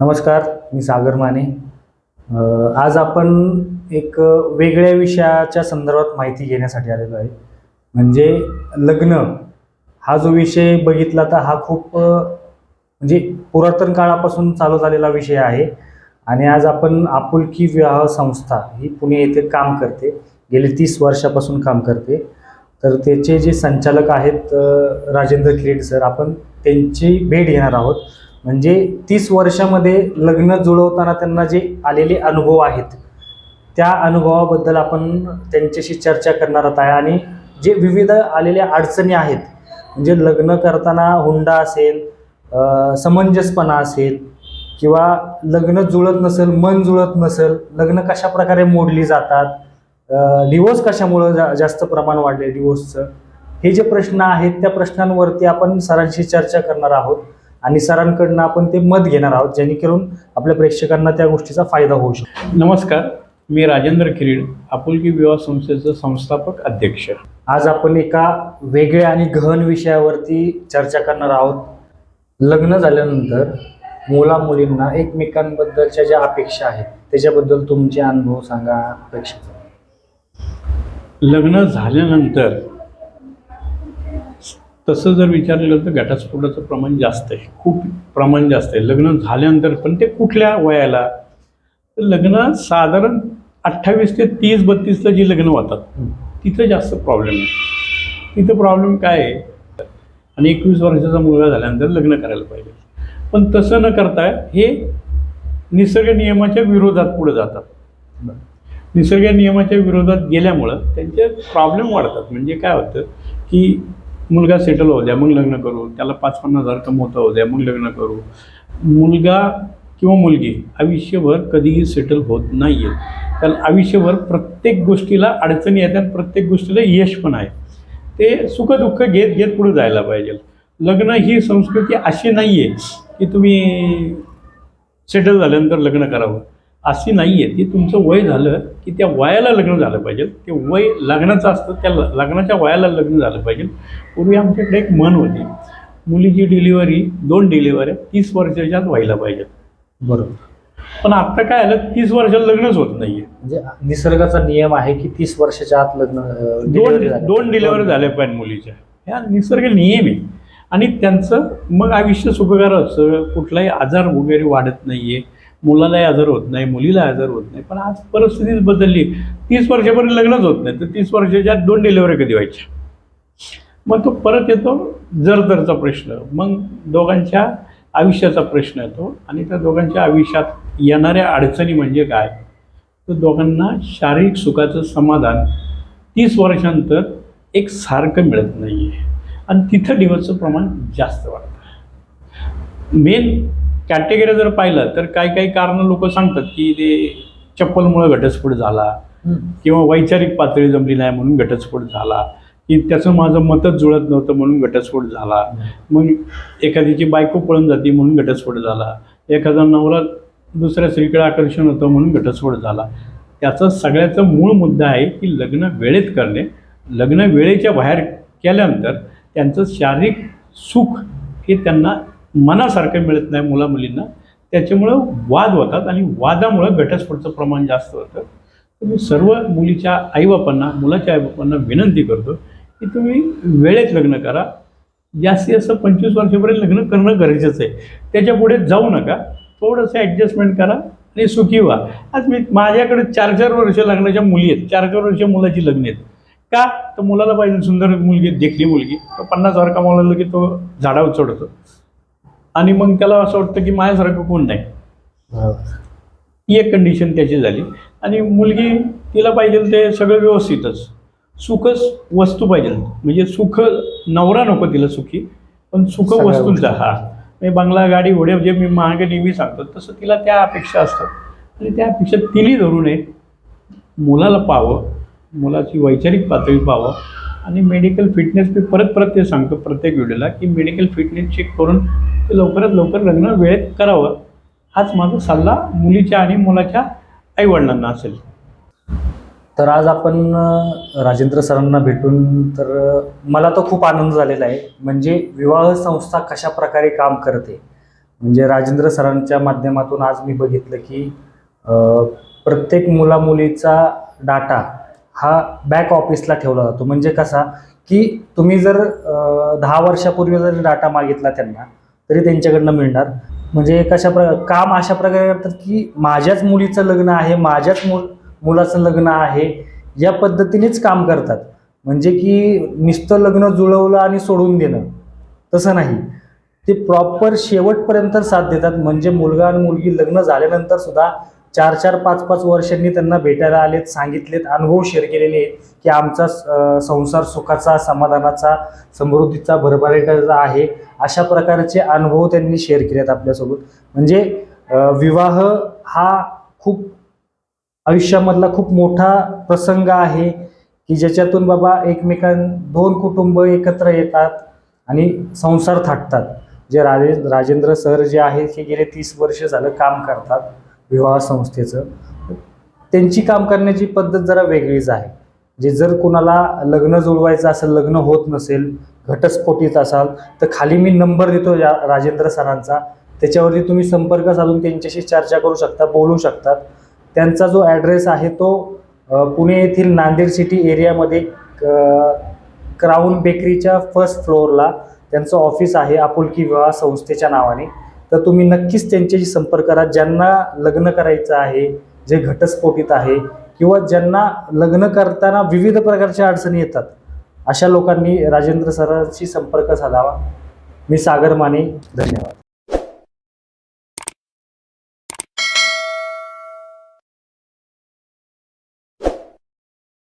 नमस्कार मी सागर माने. आज आपण एक वेगळ्या विषयाच्या संदर्भात माहिती घेण्यासाठी आलेलो आहे. म्हणजे लग्न. हा जो विषय बघितला तर हा खूप म्हणजे पुरातन काळापासून चालू झालेला विषय आहे. आणि आज आपण आपुलकी विवाह संस्था ही पुणे येथे काम करते. गेले तीस वर्षापासून काम करते. तर त्याचे जे संचालक आहेत राजेंद्र किरेड सर आपण त्यांची भेट घेणार आहोत. म्हणजे तीस वर्षामध्ये लग्न जुळवताना त्यांना जे आलेले अनुभव आहेत त्या अनुभवाबद्दल आपण त्यांच्याशी चर्चा करणार आहे आणि जे विविध आलेल्या अडचणी आहेत म्हणजे लग्न करताना हुंडा असेल समंजसपणा असेल किंवा लग्न जुळत नसेल मन जुळत नसेल लग्न कशा प्रकारे मोडली जातात डिवोर्स कशामुळं जा जास्त प्रमाण वाढले डिवोर्सचं हे जे प्रश्न आहेत त्या प्रश्नांवरती आपण सरांशी चर्चा करणार आहोत. आणि सरांकडनं आपण ते मत घेणार आहोत जेणेकरून आपल्या प्रेक्षकांना त्या गोष्टीचा फायदा होऊ शकतो. नमस्कार मी राजेंद्र किरीड आपुलकी विवाह संस्थेचं संस्थापक अध्यक्ष. आज आपण एका वेगळ्या आणि गहन विषयावरती चर्चा करणार आहोत. लग्न झाल्यानंतर मुला मुलींना एकमेकांबद्दलच्या ज्या अपेक्षा आहेत त्याच्याबद्दल तुमचे अनुभव सांगा प्रेक्षक. लग्न झाल्यानंतर तसं जर विचारलं गेलं तर घटस्फोटाचं प्रमाण जास्त आहे. खूप प्रमाण जास्त आहे. लग्न झाल्यानंतर पण ते कुठल्या वयाला? तर लग्न साधारण अठ्ठावीस ते तीस बत्तीसला जी लग्न होतात तिथं जास्त प्रॉब्लेम आहे. तिथं प्रॉब्लेम काय आहे? आणि एकवीस वर्षाचा मुलगा झाल्यानंतर लग्न करायला पाहिजे. पण तसं न करता हे निसर्ग नियमाच्या विरोधात पुढे जातात. निसर्ग नियमाच्या विरोधात गेल्यामुळं त्यांचे प्रॉब्लेम वाढतात. म्हणजे काय होतं की मुलगा सेटल हो द्या मग लग्न करू. त्याला पाच पन्नास हजार कमवता हो द्या मग लग्न करू. मुलगा किंवा मुलगी आयुष्यभर कधीही सेटल होत नाही आहे कारण आयुष्यभर प्रत्येक गोष्टीला अडचणी येतात प्रत्येक गोष्टीला यश पण आहे. ते सुखदुःख घेत घेत पुढे जायला पाहिजे. लग्न ही संस्कृती अशी नाही आहे की तुम्ही सेटल झाल्यानंतर लग्न करावं. अशी नाही आहे ती तुमचं वय झालं की त्या वयाला लग्न झालं पाहिजे. ते वय लग्नाचं असतं त्या लग्नाच्या वयाला लग्न झालं पाहिजे. पूर्वी आमच्याकडे एक म्हण होती मुलीची डिलिव्हरी दोन डिलिव्हऱ्या तीस वर्षाच्यात व्हायला पाहिजेत बरोबर. पण आता काय आलं तीस वर्षाला लग्नच होत नाही आहे म्हणजे निसर्गाचा नियम आहे की तीस वर्षाच्या आत लग्न दोन. दोन डिलिव्हरी झाल्या पाहिजे मुलीच्या. ह्या निसर्ग नियम आहे. आणि त्यांचं मग आयुष्य सुखकर असं कुठलाही आजार वगैरे वाढत नाही आहे मुलालाही आजार होत नाही मुलीला आजार होत नाही. पण आज परिस्थितीच बदलली. तीस वर्षापर्यंत लग्नच होत नाही. तर तीस वर्षाच्या आत दोन डिलिव्हरी कधी व्हायच्या? मग तो परत येतो जरदरचा प्रश्न. मग दोघांच्या आयुष्याचा प्रश्न येतो. आणि त्या दोघांच्या आयुष्यात येणाऱ्या अडचणी म्हणजे काय? तर दोघांना शारीरिक सुखाचं समाधान. तीस वर्षांतर एक सारखं मिळत नाही आहे आणि तिथं डिवोर्सचं प्रमाण जास्त वाढतं. मेन कॅटेगरी जर पाहिलं तर काही काही कारणं लोक सांगतात की ते चप्पलमुळं घटस्फोट झाला. किंवा वैचारिक पातळी जमली नाही म्हणून घटस्फोट झाला की त्याचं माझं मतच जुळत नव्हतं म्हणून घटस्फोट झाला. मग एखाद्याची बायको पळून जाते म्हणून घटस्फोट झाला. एखादा नवरा दुसऱ्या स्त्रीकडे आकर्षण होतं म्हणून घटस्फोट झाला. त्याचा सगळ्याचा मूळ मुद्दा आहे की लग्न वेळेत करणे. लग्न वेळेच्या बाहेर केल्यानंतर त्यांचं शारीरिक सुख हे त्यांना मनासारखं मिळत नाही मुला मुलींना त्याच्यामुळं वाद होतात आणि वादामुळं घटस्फोटचं प्रमाण जास्त होतं. तर मी सर्व मुलीच्या आईबापांना मुलाच्या आईबापांना विनंती करतो की तुम्ही वेळेत लग्न करा. जास्तीत जास्त पंचवीस वर्षापर्यंत लग्न करणं गरजेचं आहे. त्याच्या पुढे जाऊ नका. थोडंसं ॲडजस्टमेंट करा आणि सुखी व्हा. आज मी माझ्याकडे चार चार वर्ष लग्नाच्या मुली आहेत. चार चार वर्ष मुलाची लग्न आहेत. का? तर मुलाला पाहिजे सुंदर मुलगी देखली मुलगी. तो पन्नास हजार मुलाला की तो झाडावर चढतो. आणि मग त्याला असं वाटतं की माझ्यासारखं कोण नाही. ही. एक कंडिशन त्याची झाली. आणि मुलगी तिला पाहिजे ते सगळं व्यवस्थितच. सुखच वस्तू पाहिजे. म्हणजे सुख नवरा नको तिला सुखी पण सुख वस्तूंचा. हा. म्हणजे बंगला गाडी घोडे जे मी महाग नेहमी सांगतो तसं तिला त्या अपेक्षा असतात. आणि त्या अपेक्षा तिली धरू नये मुलाला पाहावं. मुलाची वैचारिक पातळी पाहावं. आणि मेडिकल फिटनेस मी परत परत ते सांगतो प्रत्येक व्हिडिओला की मेडिकल फिटनेस चेक करून ते लवकरात लवकर लग्न वेळेत करावं. हाच माझा सल्ला मुलीच्या आणि मुलाच्या आईवडिलांना असेल. तर आज आपण राजेंद्र सरांना भेटून तर मला तर खूप आनंद झालेला आहे. म्हणजे विवाह संस्था कशा प्रकारे काम करते. म्हणजे राजेंद्र सरांच्या माध्यमातून आज मी बघितलं की प्रत्येक मुलामुलीचा डाटा हा बॅक ऑफिसला ठेवला जातो. म्हणजे कसा? की तुम्ही जर दहा वर्षापूर्वी जर डाटा मागितला त्यांना तरी त्यांच्याकडनं मिळणार. म्हणजे कशा प्र काम अशा प्रकारे करतात की माझ्याच मुलीचं लग्न आहे माझ्याच मुल मुलाचं लग्न आहे या पद्धतीनेच काम करतात. म्हणजे की नुसतं लग्न जुळवलं आणि सोडून देणं. तसं नाही. ते प्रॉपर शेवटपर्यंत साथ देतात. म्हणजे मुलगा आणि मुलगी लग्न झाल्यानंतर सुद्धा चार चार पाच पाच वर्षांनी त्यांना भेटायला आलेत सांगितलेत अनुभव शेअर केलेले आहेत की आमचा संसार सुखाचा समाधानाचा समृद्धीचा भरभराटाचा आहे. अशा प्रकारचे अनुभव त्यांनी शेअर केलेत आपल्यासोबत. म्हणजे विवाह हा खूप आयुष्यामधला खूप मोठा प्रसंग आहे की ज्याच्यातून बाबा एकमेकां दोन कुटुंब एकत्र येतात आणि संसार थाटतात. जे राजे राजेंद्र सर जे आहेत हे गेले तीस वर्ष झालं काम करतात. विवाह संस्थेचं. त्यांची काम करण्याची पद्धत जरा वेगळीच आहे. जे जर कुणाला लग्न जुळवायचं असेल लग्न होत नसेल घटस्फोटीत असाल तर खाली मी नंबर देतो या राजेंद्र सरांचा. त्याच्यावरती तुम्ही संपर्क साधून त्यांच्याशी चर्चा करू शकता बोलू शकतात त्यांचा जो ॲड्रेस आहे तो पुणे येथील नांदेड सिटी एरियामध्ये क्राऊन बेकरीच्या फर्स्ट फ्लोअरला त्यांचं ऑफिस आहे आपुलकी विवाह संस्थेच्या नावाने. तर तुम्ही नक्कीच त्यांच्याशी संपर्क करा. ज्यांना लग्न करायचं आहे जे घटस्फोटीत आहे किंवा ज्यांना लग्न करताना विविध प्रकारच्या अडचणी येतात अशा लोकांनी राजेंद्र सरांशी संपर्क साधावा. मी सागर माने धन्यवाद.